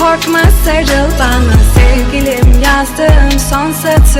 korkma sarıl bana. Sevgilim yazdığım son satır